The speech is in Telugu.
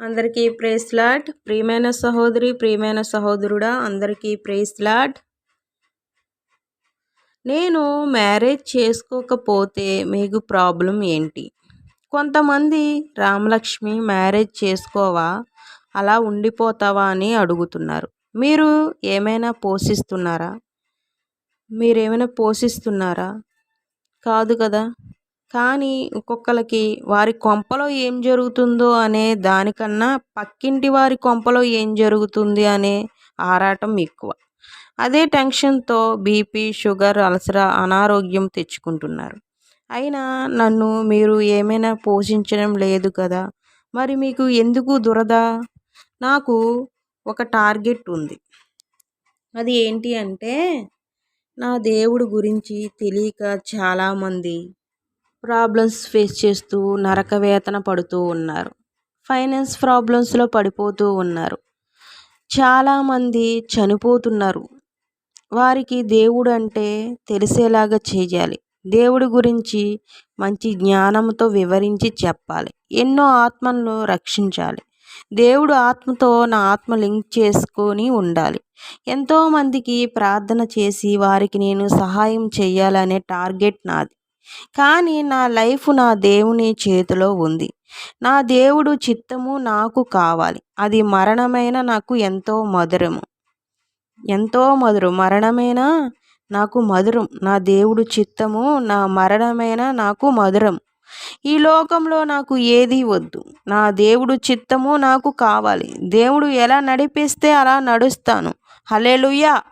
అందరికీ ప్రేస్ లాట్ ప్రియమైన సహోదరి ప్రియమైన సహోదరుడా అందరికీ ప్రేస్ లాట్ నేను మ్యారేజ్ చేసుకోకపోతే మీకు ప్రాబ్లం ఏంటి? కొంతమంది రామలక్ష్మి మ్యారేజ్ చేసుకోవా? అలా ఉండిపోతావా అని అడుగుతున్నారు. మీరు ఏమైనా పోషిస్తున్నారా? మీరేమైనా పోషిస్తున్నారా? కాదు కదా. కానీ ఒక్కొక్కరికి వారి కొంపలో ఏం జరుగుతుందో అనే దానికన్నా పక్కింటి వారి కొంపలో ఏం జరుగుతుంది అనే ఆరాటం ఎక్కువ. అదే టెన్షన్తో బీపీ షుగర్ అలసర అనారోగ్యం తెచ్చుకుంటున్నారు. అయినా నన్ను మీరు ఏమైనా పోషించడం లేదు కదా మరి మీకు ఎందుకు దురద? నాకు ఒక టార్గెట్ ఉంది. అది ఏంటి అంటే నా దేవుడు గురించి తెలియక చాలామంది ప్రాబ్లమ్స్ ఫేస్ చేస్తూ నరక వేతన పడుతూ ఉన్నారు. ఫైనాన్స్ ప్రాబ్లమ్స్లో పడిపోతూ ఉన్నారు. చాలామంది చనిపోతున్నారు. వారికి దేవుడు అంటే తెలిసేలాగా చేయాలి. దేవుడి గురించి మంచి జ్ఞానంతో వివరించి చెప్పాలి. ఎన్నో ఆత్మలను రక్షించాలి. దేవుడు ఆత్మతో నా ఆత్మ లింక్ చేసుకొని ఉండాలి. ఎంతోమందికి ప్రార్థన చేసి వారికి నేను సహాయం చేయాలనే టార్గెట్ నాది. కానీ నా లైఫ్ నా దేవుని చేతిలో ఉంది. నా దేవుడు చిత్తము నాకు కావాలి. అది మరణమైన నాకు ఎంతో మధురము. ఎంతో మధురం. మరణమైన నాకు మధురం. నా దేవుడు చిత్తము నా మరణమైన నాకు మధురం. ఈ లోకంలో నాకు ఏది వద్దు. నా దేవుడు చిత్తము నాకు కావాలి. దేవుడు ఎలా నడిపిస్తే అలా నడుస్తాను. హలేలుయ్యా